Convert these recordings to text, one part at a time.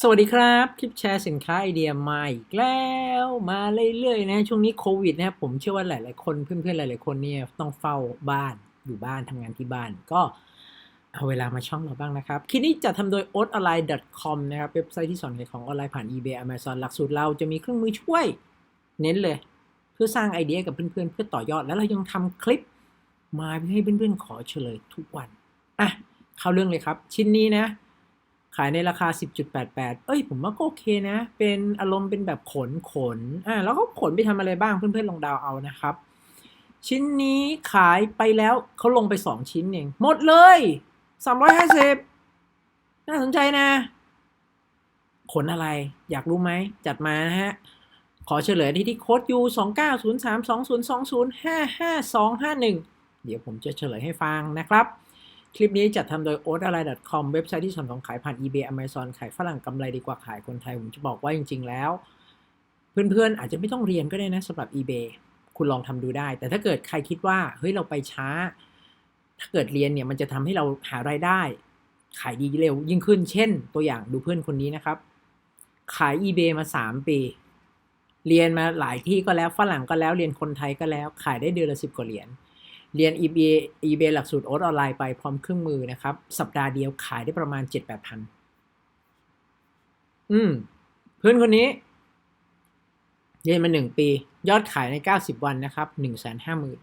สวัสดีครับ คลิปแชร์สินค้าไอเดียมาอีกแล้วมาเรื่อยๆนะช่วงนี้โควิดนะครับผมเชื่อว่าหลายๆคนเพื่อนๆหลายๆคนเนี่ยต้องเฝ้าบ้านอยู่บ้านทำงานที่บ้าน ก็เอาเวลามาช่องเราบ้างนะครับ คลิปนี้จะทำโดย o t o n l i n e c o m นะครับเว็บไซต์ที่สอนขายของออนไลน์ผ่าน eBay Amazon หลักสูตรเราจะมีเครื่องมือช่วย เน้นเลย เพื่อสร้างไอเดียกับเพื่อนๆเพื่อต่อยอด แล้วเรายังทำคลิปมาให้เพื่อนๆขอเฉลยทุกวันอะเข้าเรื่องเลยครับ ชิ้นนี้นะ ขายในราคา 10.88 เอ้ย ผมว่าก็โอเคนะ เป็นอารมณ์เป็นแบบขนขนอ่าแล้วเขาขนไปทำอะไรบ้างเพื่อนๆลองดาวเอานะครับ ชิ้นนี้ขายไปแล้วเขาลงไป 2 ชิ้นเอง หมดเลย 350 น่าสนใจนะ ขนอะไร อยากรู้ไหม จัดมานะฮะ ขอเฉลยที่ที่โค้ด U 2 9 0 3 2 0 2 0 5 5 2 5 1 เดี๋ยวผมจะเฉลยให้ฟังนะครับ คลิปนี้จัดทำโดย o a t a l i c o m เว็บไซต์ที่สอนของขายผ่าน eBay Amazon ขายฝรั่งกำไรดีกว่าขายคนไทย ผมจะบอกว่าจริง ๆ แล้ว เพื่อนๆ อาจจะไม่ต้องเรียนก็ได้นะสำหรับ eBay คุณลองทำดูได้ แต่ถ้าเกิดใครคิดว่า เฮ้ย เราไปช้า ถ้าเกิดเรียนเนี่ย มันจะทำให้เราหารายได้ ขายดีเร็วยิ่งขึ้น เช่น ตัวอย่างดูเพื่อนคนนี้นะครับ ขาย eBay มา 3 ปี เรียนมาหลายที่ก็แล้วฝรั่งก็แล้วเรียนคนไทยก็แล้ว ขายได้เดือนละสิบกว่าเหรียญ เรียน eBay eBay หลักสูตรโอ๊ตออนไลน์ไปพร้อมเครื่องมือนะครับ สัปดาห์เดียวขายได้ประมาณเจ็ดแปดพันอืม เพื่อนคนนี้ เรียนมาหนึ่งปี ยอดขายในเก้าสิบวันนะครับหนึ่งแสนห้าหมื่น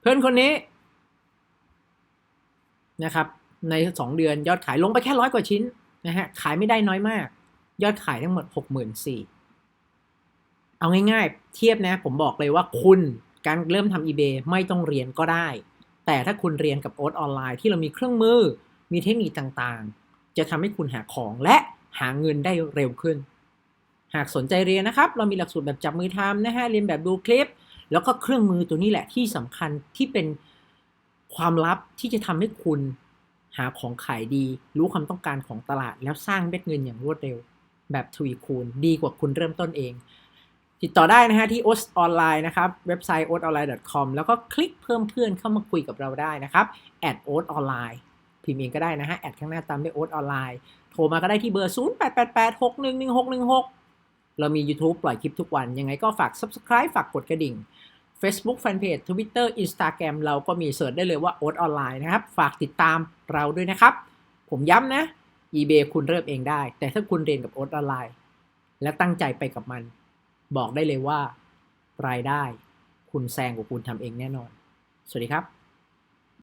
เพื่อนคนนี้ นะครับ ในสองเดือนยอดขายลงไปแค่ร้อยกว่าชิ้นนะฮะ ขายไม่ได้น้อยมาก ยอดขายทั้งหมดหกหมื่นสี่เอาง่ายๆ เทียบนะ ผมบอกเลยว่าคุณ การเริ่มทำ eBay ไม่ต้องเรียนก็ได้ แต่ถ้าคุณเรียนกับโอ๊ตออนไลน์ที่เรามีเครื่องมือ มีเทคนิคต่างๆ จะทำให้คุณหาของและหาเงินได้เร็วขึ้น หากสนใจเรียนนะครับ เรามีหลักสูตรแบบจับมือทำนะฮะ เรียนแบบดูคลิป แล้วก็เครื่องมือตัวนี้แหละที่สำคัญที่เป็นความลับที่จะทำให้คุณหาของขายดี รู้ความต้องการของตลาด แล้วสร้างเม็ดเงินอย่างรวดเร็ว แบบทวีคูณ ดีกว่าคุณเริ่มต้นเอง ติดต่อได้นะฮะที่ o s ออนไลน์นะครับเว็บไซต์ o s o n l i n e c o m แล้วก็คลิกเพิ่มเพื่อนเข้ามาคุยกับเราได้นะครับ at o s ออนไลน์พิมพ์เองก็ได้นะฮะแอดข้างหน้าตามด้วย o s ออนไลน์โทรมาก็ได้ที่เบอร์ 0888611616 เรามี YouTube ปล่อยคลิปทุกวัน ยังไงก็ฝาก Subscribe ฝากกดกระดิ่ง Facebook Fanpage Twitter Instagram เราก็มีเสิร์ชได้เลยว่า o s ออนไลน์นะครับ ฝากติดตามเราด้วยนะครับ ผมย้ำนะ eBay คุณเริ่มเองได้ แต่ถ้าคุณเรียนกับ o s ออนไลน์และตั้งใจไปกับมัน บอกได้เลยว่ารายได้ คุณแซงกว่าคุณทำเองแน่นอน สวัสดีครับ